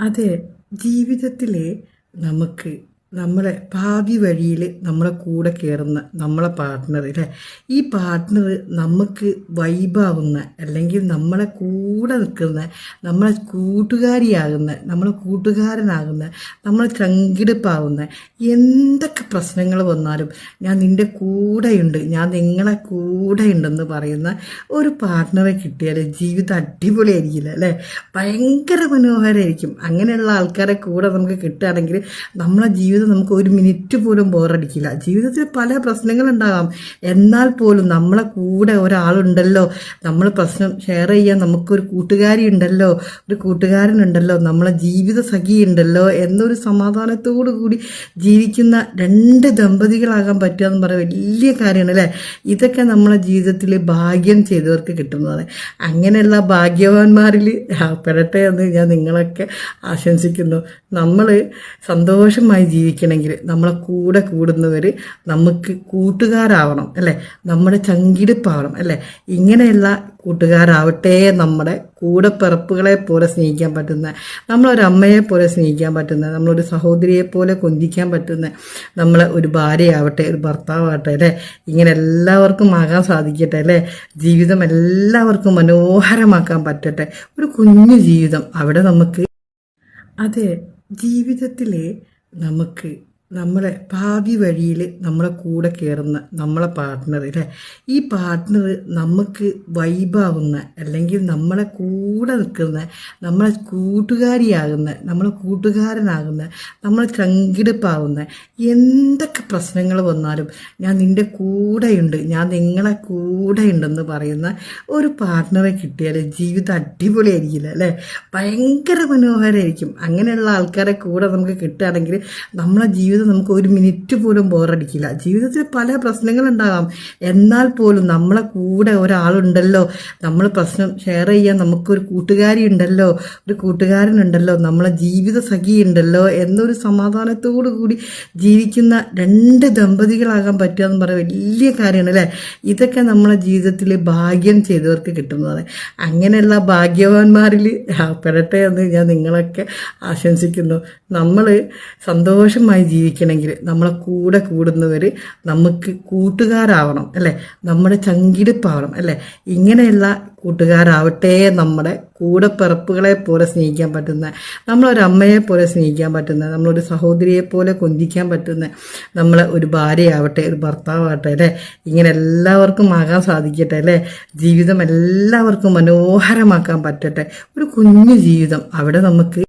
അതെ ജീവിതത്തിലെ നമുക്ക് നമ്മളെ ഭാവി വഴിയിൽ നമ്മളെ കൂടെ കയറുന്ന നമ്മളെ പാർട്ട്ണർ അല്ലേ ഈ പാർട്ട്ണർ നമുക്ക് വൈബാവുന്ന അല്ലെങ്കിൽ നമ്മളെ കൂടെ നിൽക്കുന്ന നമ്മളെ കൂട്ടുകാരിയാകുന്ന നമ്മളെ കൂട്ടുകാരനാകുന്ന നമ്മളെ ചങ്കിടിപ്പാവുന്ന എന്തൊക്കെ പ്രശ്നങ്ങൾ വന്നാലും ഞാൻ നിന്റെ കൂടെയുണ്ട് ഞാൻ നിങ്ങളെ കൂടെയുണ്ടെന്ന് പറയുന്ന ഒരു പാർട്ട്ണറെ കിട്ടിയാൽ ജീവിതം അടിപൊളിയായിരിക്കില്ല അല്ലേ ഭയങ്കര മനോഹരമായിരിക്കും അങ്ങനെയുള്ള ആൾക്കാരെ കൂടെ നമുക്ക് കിട്ടുകയാണെങ്കിൽ നമ്മളെ ജീവിതം നമുക്ക് ഒരു മിനിറ്റ് പോലും ബോറടിക്കില്ല. ജീവിതത്തിൽ പല പ്രശ്നങ്ങളുണ്ടാകാം. എന്നാൽ പോലും നമ്മളെ കൂടെ ഒരാളുണ്ടല്ലോ. നമ്മൾ പ്രശ്നം ഷെയർ ചെയ്യാൻ നമുക്കൊരു കൂട്ടുകാരി ഉണ്ടല്ലോ. ഒരു കൂട്ടുകാരനുണ്ടല്ലോ നമ്മളെ ജീവിത സഖി ഉണ്ടല്ലോ എന്നൊരു സമാധാനത്തോടു കൂടി ജീവിക്കുന്ന രണ്ട് ദമ്പതികളാകാൻ പറ്റുക എന്ന് പറയുന്ന വലിയ കാര്യമാണ് അല്ലേ? ഇതൊക്കെ നമ്മളെ ജീവിതത്തിൽ ഭാഗ്യം ചെയ്തവർക്ക് കിട്ടുന്നതാണ്. അങ്ങനെയുള്ള ഭാഗ്യവാന്മാരിൽ പെടട്ടെ എന്ന് ഞാൻ നിങ്ങളൊക്കെ ആശംസിക്കുന്നു. നമ്മൾ സന്തോഷമായി ജീവിക്കണമെങ്കിൽ നമ്മളെ കൂടെ കൂടുന്നവർ നമുക്ക് കൂട്ടുകാരാവണം അല്ലേ? നമ്മുടെ ചങ്കിടിപ്പാവണം അല്ലേ? ഇങ്ങനെയുള്ള കൂട്ടുകാരാവട്ടെ നമ്മുടെ കൂടെ പിറപ്പുകളെ പോലെ സ്നേഹിക്കാൻ പറ്റുന്ന നമ്മളൊരു അമ്മയെ പോലെ സ്നേഹിക്കാൻ പറ്റുന്ന നമ്മളൊരു സഹോദരിയെ പോലെ കൊഞ്ചിക്കാൻ പറ്റുന്ന നമ്മളെ ഒരു ഭാര്യയാവട്ടെ ഒരു ഭർത്താവട്ടെ അല്ലേ? ഇങ്ങനെ എല്ലാവർക്കും ആകാൻ സാധിക്കട്ടെ അല്ലേ? ജീവിതം എല്ലാവർക്കും മനോഹരമാക്കാൻ പറ്റട്ടെ. ഒരു കുഞ്ഞു ജീവിതം അവിടെ നമുക്ക്. അതെ ജീവിതത്തിൽ നമുക്ക് നമ്മളെ ഭാവി വഴിയിൽ നമ്മളെ കൂടെ കയറുന്ന നമ്മളെ പാർട്ട്ണർ അല്ലേ ഈ പാർട്ട്ണർ നമുക്ക് വൈബാവുന്ന അല്ലെങ്കിൽ നമ്മളെ കൂടെ നിൽക്കുന്ന നമ്മളെ കൂട്ടുകാരിയാകുന്ന നമ്മളെ കൂട്ടുകാരനാകുന്ന നമ്മളെ ചങ്കിടിപ്പാവുന്ന എന്തൊക്കെ പ്രശ്നങ്ങൾ വന്നാലും ഞാൻ നിന്റെ കൂടെയുണ്ട് ഞാൻ നിങ്ങളെ കൂടെയുണ്ടെന്ന് പറയുന്ന ഒരു പാർട്ട്ണറെ കിട്ടിയാൽ ജീവിതം അടിപൊളിയായിരിക്കില്ല അല്ലേ? ഭയങ്കര മനോഹരമായിരിക്കും അങ്ങനെയുള്ള ആൾക്കാരെ കൂടെ നമുക്ക് കിട്ടുകയാണെങ്കിൽ നമ്മളെ ജീവിതം നമുക്ക് ഒരു മിനിറ്റ് പോലും ബോറടിക്കില്ല. ജീവിതത്തിൽ പല പ്രശ്നങ്ങളുണ്ടാകാം. എന്നാൽ പോലും നമ്മളെ കൂടെ ഒരാളുണ്ടല്ലോ. നമ്മൾ പ്രശ്നം ഷെയർ ചെയ്യാൻ നമുക്കൊരു കൂട്ടുകാരി ഉണ്ടല്ലോ ഒരു കൂട്ടുകാരനുണ്ടല്ലോ. നമ്മളെ ജീവിത സഖി ഉണ്ടല്ലോ എന്നൊരു സമാധാനത്തോടു കൂടി ജീവിക്കുന്ന രണ്ട് ദമ്പതികളാകാൻ പറ്റുക എന്ന് പറയുന്ന വലിയ കാര്യമാണ് അല്ലേ? ഇതൊക്കെ നമ്മളെ ജീവിതത്തിൽ ഭാഗ്യം ചെയ്തവർക്ക് കിട്ടുന്നതാണ്. അങ്ങനെയുള്ള ഭാഗ്യവാന്മാരിൽ പെടട്ടെ എന്ന് ഞാൻ നിങ്ങളൊക്കെ ആശംസിക്കുന്നു. നമ്മൾ സന്തോഷമായി ജീവിക്കണമെങ്കിൽ നമ്മളെ കൂടെ കൂടുന്നവർ നമുക്ക് കൂട്ടുകാരാവണം അല്ലേ? നമ്മുടെ ചങ്കിടിപ്പാവണം അല്ലേ? ഇങ്ങനെയുള്ള കൂട്ടുകാരാവട്ടെ നമ്മുടെ കൂടെ പിറപ്പുകളെ പോലെ സ്നേഹിക്കാൻ പറ്റുന്ന നമ്മളൊരു അമ്മയെ പോലെ സ്നേഹിക്കാൻ പറ്റുന്ന നമ്മളൊരു സഹോദരിയെ പോലെ കൊഞ്ചിക്കാൻ പറ്റുന്ന നമ്മൾ ഒരു ഭാര്യയാവട്ടെ ഒരു ഭർത്താവട്ടെ അല്ലേ? ഇങ്ങനെ എല്ലാവർക്കും ആകാൻ സാധിക്കട്ടെ അല്ലേ? ജീവിതം എല്ലാവർക്കും മനോഹരമാക്കാൻ പറ്റട്ടെ. ഒരു കുഞ്ഞു ജീവിതം അവിടെ നമുക്ക്